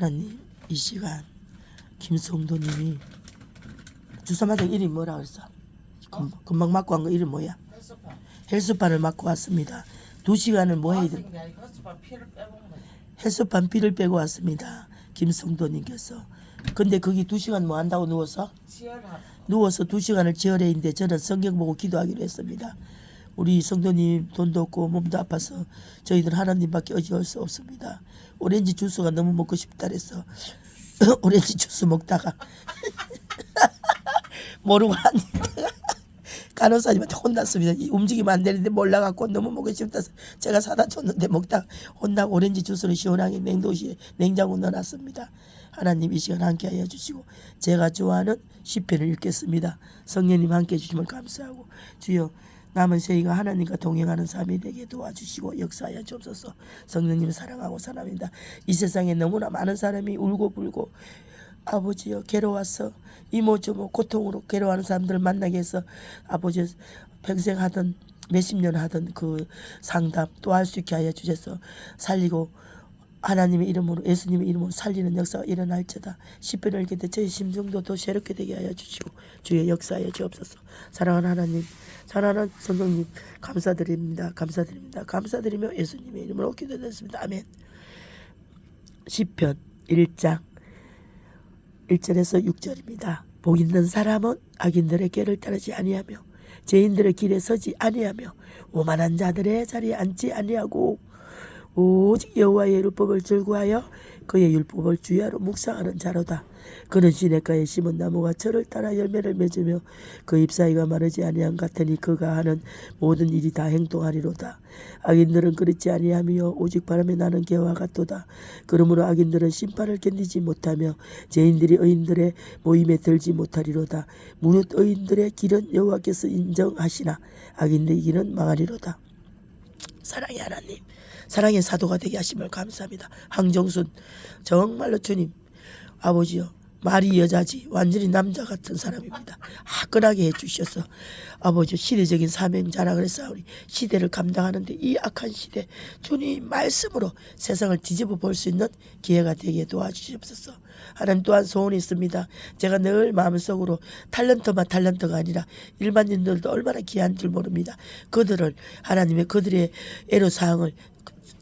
하나님 이 시간 김성도님이 주사 맞은 이름이 뭐라 그랬어? 금, 금방 맞고 한 거 이름 뭐야? 헬스파. 헬스판을 맞고 왔습니다. 두 시간을 뭐 해야 돼? 피를 빼본 거지. 헬스판 비를 빼고 왔습니다. 김성도님께서. 근데 거기 두 시간 뭐 한다고 누워서? 치열한. 누워서 두 시간을 지어내는데 저는 성경 보고 기도하기로 했습니다. 우리 성도님 돈도 없고 몸도 아파서 저희들 하나님밖에 의지할 수 없습니다. 오렌지 주스가 너무 먹고 싶다 그래서 오렌지 주스 먹다가 모르고 한 간호사님한테 혼났습니다. 이 움직이면 안 되는데 몰라갖고 너무 먹고 싶다서 제가 사다 줬는데 먹다가 혼나고 오렌지 주스를 시원하게 냉동실에 냉장고 넣어놨습니다. 하나님 이 시간 함께하여 주시고 제가 좋아하는 시편을 읽겠습니다. 성령님 함께해 주시면 감사하고 주여 남은 세이가 하나님과 동행하는 삶이 되게 도와주시고 역사하여 주옵소서 성령님 사랑하고 사랑합니다. 이 세상에 너무나 많은 사람이 울고 불고 아버지여 괴로워서 이모저모 고통으로 괴로워하는 사람들을 만나게 해서 아버지 평생 하던 몇십 년 하던 그 상담 또 할 수 있게 하여 주셔서 살리고 하나님의 이름으로 예수님의 이름으로 살리는 역사가 일어날지다. 시편을 읽을 때 저희 심정도 더 새롭게 되게 하여 주시고 주의 역사하여 주옵소서. 사랑하는 하나님 사랑하는 성령님 감사드립니다. 감사드립니다. 감사드리며 예수님의 이름으로 기도드렸습니다. 아멘. 시편 1장 1절에서 6절입니다. 복 있는 사람은 악인들의 길을 따르지 아니하며 죄인들의 길에 서지 아니하며 오만한 자들의 자리에 앉지 아니하고 오직 여호와의 율법을 즐거하여 그의 율법을 주야로 묵상하는 자로다. 그는 시냇가에 심은 나무가 철을 따라 열매를 맺으며 그 잎사이가 마르지 아니한 같으니 그가 하는 모든 일이 다 행동하리로다. 악인들은 그렇지 아니하며 오직 바람에 나는 개와 같도다. 그러므로 악인들은 심판을 견디지 못하며 죄인들이 의인들의 모임에 들지 못하리로다. 무릇 의인들의 길은 여호와께서 인정하시나 악인들의 길은 망하리로다. 사랑의 하나님, 사랑의 사도가 되게 하심을 감사합니다. 황정순, 정말로 주님, 아버지요, 말이 여자지 완전히 남자 같은 사람입니다. 화끈하게 해주셔서 아버지 시대적인 사명 자랑을 했사오니 시대를 감당하는데 이 악한 시대 주님 말씀으로 세상을 뒤집어 볼 수 있는 기회가 되게 도와주시옵소서. 하나님 또한 소원이 있습니다. 제가 늘 마음속으로 탤런트만 탤런트가 아니라 일반인들도 얼마나 귀한 줄 모릅니다. 그들을 하나님의 그들의 애로사항을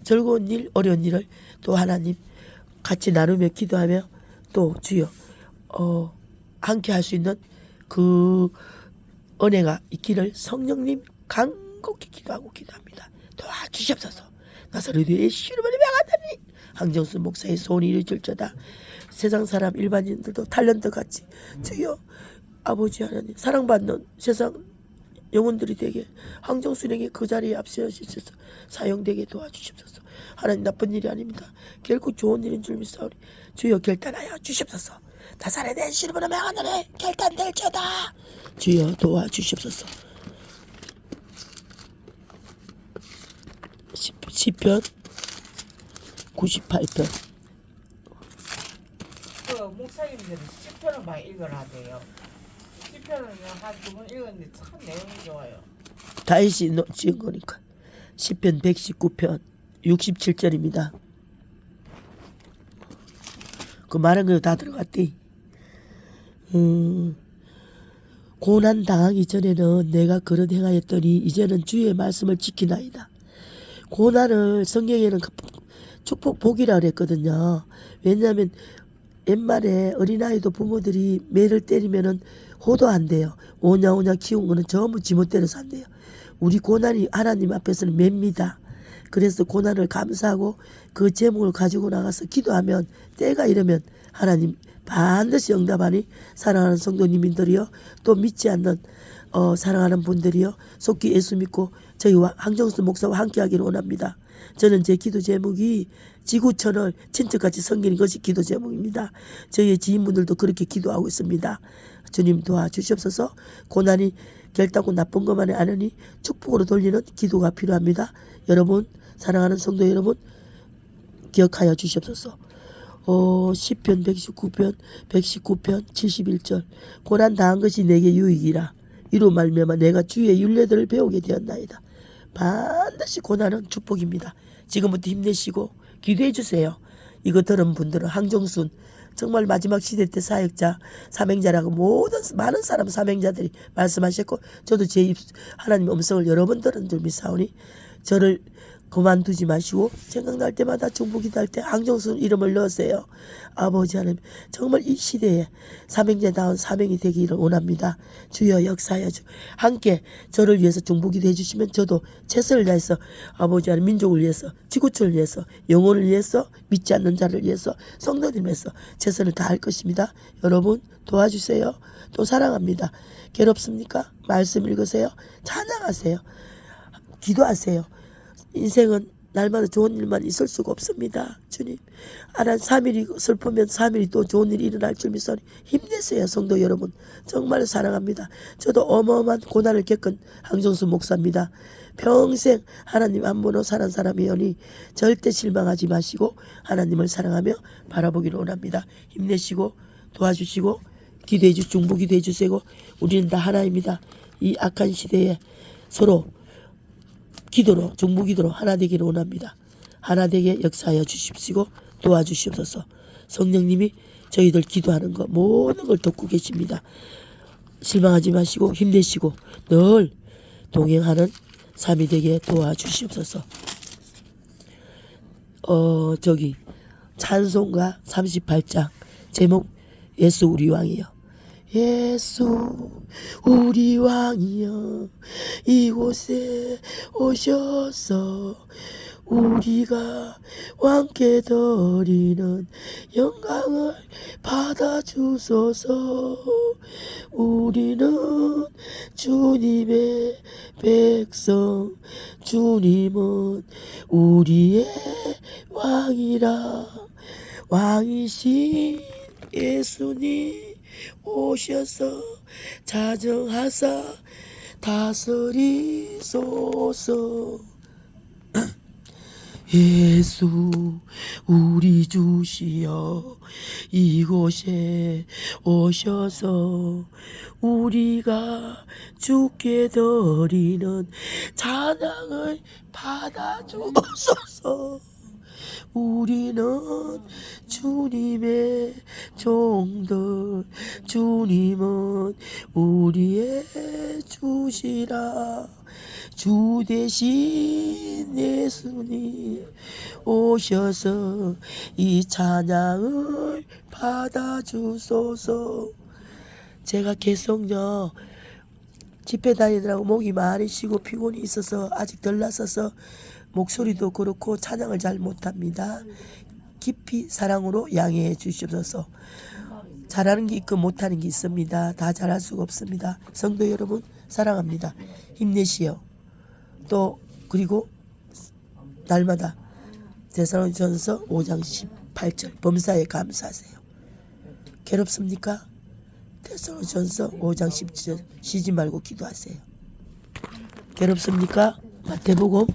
즐거운 일 어려운 일을 또 하나님 같이 나누며 기도하며 또 주여 어 함께 할 수 있는 그 은혜가 있기를 성령님 간곡히 기도하고 기도합니다. 도와주시옵소서. 나사로의 시루만이 명하다니 황정수 목사의 소원이 이루어질저다. 세상 사람 일반인들도 탤런트 같이 주여 아버지 하나님 사랑받는 세상 영혼들이 되게 황정순에게 그 자리에 앞세워주셔서 사용되게 도와주십소서. 하나님 나쁜 일이 아닙니다. 결코 좋은 일인 줄 믿사오니 주여 결단하여 주십소서. 나사렛 내 시름으로 명하노니 결단될지어다. 주여 도와주십소서. 시- 시편 98편 그 목사님들이 시편을 많이 읽어라 돼요. 다윗이 노- 지은 거니까 시편 119편 67절입니다. 그 말한 거 다 들어갔디. 음, 고난 당하기 전에는 내가 그런 행하였더니 이제는 주의 말씀을 지키나이다. 고난을 성경에는 그 축복 복이라 그랬거든요. 왜냐하면 옛말에 어린아이도 부모들이 매를 때리면은 호도한대요. 오냐오냐 키운 거는 전부 지멋대로 산대요. 우리 고난이 하나님 앞에서는 맵니다. 그래서 고난을 감사하고 그 제목을 가지고 나가서 기도하면 때가 이르면 하나님 반드시 응답하니 사랑하는 성도님들이요 또 믿지 않는 어, 사랑하는 분들이요 속기 예수 믿고 저희와 황정수 목사와 함께하기를 원합니다. 저는 제 기도 제목이 지구촌을 친척같이 섬기는 것이 기도 제목입니다. 저희의 지인분들도 그렇게 기도하고 있습니다. 주님 도와주시옵소서 고난이 결단고 나쁜 것만이 아니니 축복으로 돌리는 기도가 필요합니다. 여러분 사랑하는 성도 여러분 기억하여 주시옵소서. 어, 10편 119편 119편 71절 고난 당한 것이 내게 유익이라 이로 말미암아 내가 주의 윤례들을 배우게 되었나이다. 반드시 고난은 축복입니다. 지금부터 힘내시고 기도해 주세요. 이거 들은 분들은 항정순 정말 마지막 시대 때 사역자 사명자라고 모든 많은 사람 사명자들이 말씀하셨고 저도 제 입, 하나님 음성을 여러 번 들은 줄 믿사오니 저를 그만두지 마시고 생각날 때마다 중보기도 할때 항정순 이름을 넣으세요. 아버지 하나님 정말 이 시대에 사명자다운 사명이 되기를 원합니다. 주여 역사하여 주 함께 저를 위해서 중보기도 해주시면 저도 최선을 다해서 아버지 하나님 민족을 위해서 지구촌을 위해서 영혼을 위해서 믿지 않는 자를 위해서 성도님 위해서 최선을 다할 것입니다. 여러분 도와주세요. 또 사랑합니다. 괴롭습니까? 말씀 읽으세요. 찬양하세요. 기도하세요. 인생은 날마다 좋은 일만 있을 수가 없습니다. 주님. 아란 3일이 슬프면 3일이 또 좋은 일이 일어날 줄 믿사니 힘내세요. 성도 여러분. 정말 사랑합니다. 저도 어마어마한 고난을 겪은 항정수 목사입니다. 평생 하나님 안 보는 사는 사람이오니 절대 실망하지 마시고 하나님을 사랑하며 바라보기를 원합니다. 힘내시고 도와주시고 기도해 주 중보 기도해 주시고 우리는 다 하나입니다. 이 악한 시대에 서로 기도로 중보 기도로 하나 되기를 원합니다. 하나 되게 역사하여 주십시고 도와주시옵소서. 성령님이 저희들 기도하는 거 모든 걸 돕고 계십니다. 실망하지 마시고 힘내시고 늘 동행하는 삶이 되게 도와주시옵소서. 어 저기 찬송가 38장 제목 예수 우리 왕이여 예수 우리 왕이여 이곳에 오셔서 우리가 왕께 드리는 영광을 받아주소서. 우리는 주님의 백성 주님은 우리의 왕이라. 왕이신 예수님 오셔서 자정하사 다스리소서. 예수 우리 주시여 이곳에 오셔서 우리가 주께 드리는 찬양을 받아주소서. 우리는 주님의 종들 주님은 우리의 주시라 주 대신 예수님 오셔서 이 찬양을 받아주소서 제가 계속요 집회 다니느라고 목이 많이 쉬고 피곤이 있어서 아직 덜 났어서 목소리도 그렇고 찬양을 잘 못합니다. 깊이 사랑으로 양해해 주시옵소서. 잘하는 게 있고 못하는 게 있습니다. 다 잘할 수가 없습니다. 성도 여러분 사랑합니다. 힘내시오. 또 그리고 날마다 대사로전서 5장 18절 범사에 감사하세요. 괴롭습니까? 대사로전서 5장 10절 쉬지 말고 기도하세요. 괴롭습니까? 마태복음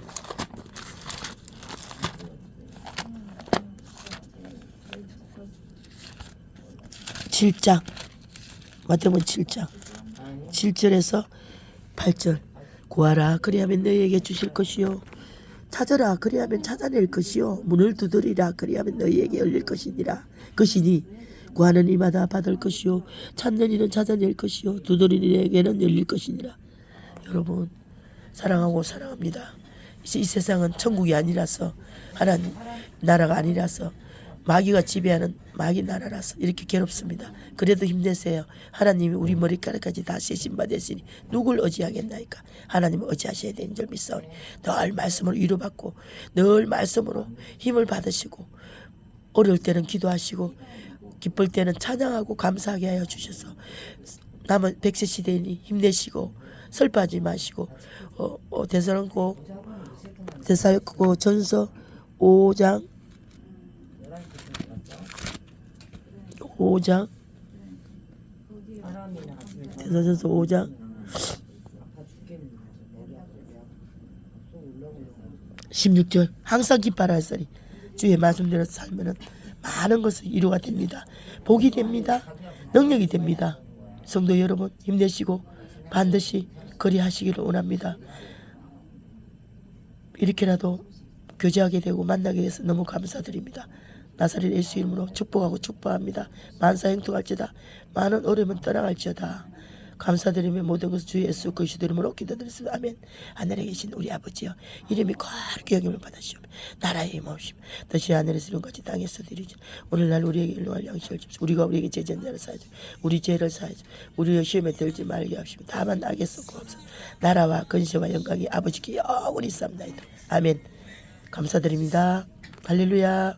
7장. 마태복음 7장. 7절에서 8절. 구하라. 그리하면 너희에게 주실 것이요. 찾아라. 그리하면 찾아낼 것이요. 문을 두드리라. 그리하면 너희에게 열릴 것이니라. 것이니 구하는 이마다 받을 것이요. 찾는 이는 찾아낼 것이요. 두드리는 이에게는 열릴 것이니라. 여러분 사랑하고 사랑합니다. 이 세상은 천국이 아니라서 하나님 나라가 아니라서 마귀가 지배하는 마귀 나라라서 이렇게 괴롭습니다. 그래도 힘내세요. 하나님이 우리 머리카락까지 다 세신 바 되시니 누굴 의지하겠나이까. 하나님을 의지하셔야 되는 줄 믿사오니 늘 말씀으로 위로받고 늘 말씀으로 힘을 받으시고 어려울 때는 기도하시고 기쁠 때는 찬양하고 감사하게 하여 주셔서 남은 백세 시대니 힘내시고 슬퍼하지 마시고 어, 어, 대사랑고 대사였고 전서 5장 5장 대사전서 5장 16절 항상 기뻐라 하시니 주의 말씀대로 살면은 많은 것을 이루가 됩니다. 복이 됩니다. 능력이 됩니다. 성도 여러분 힘내시고 반드시 그리하시기를 원합니다. 이렇게라도 교제하게 되고 만나게 돼서 너무 감사드립니다. 나사렛 예수 이름으로 축복하고 축복합니다. 만사 행통할지다. 많은 어려움은 떠나갈지어다. 감사드리며 모든 것을 주 예수 그리스도 이름으로 기도드렸습니다. 아멘. 하늘에 계신 우리 아버지여 이름이 거룩히 여김을 받으시오. 나라의 힘없심 뜻이 하늘에서 이룬 같이 땅에서도 이루지. 오늘날 우리에게 일용할 양식을 주십시오. 우리가 우리에게 제재한 자를 사하죠. 우리 죄를 사하죠. 우리를 시험에 들지 말게 하시오. 다만 쏟고 없어. 나라와 근세와 영광이 아버지께 영원히 쌉나이다. 아멘. 감사드립니다. 할렐루야.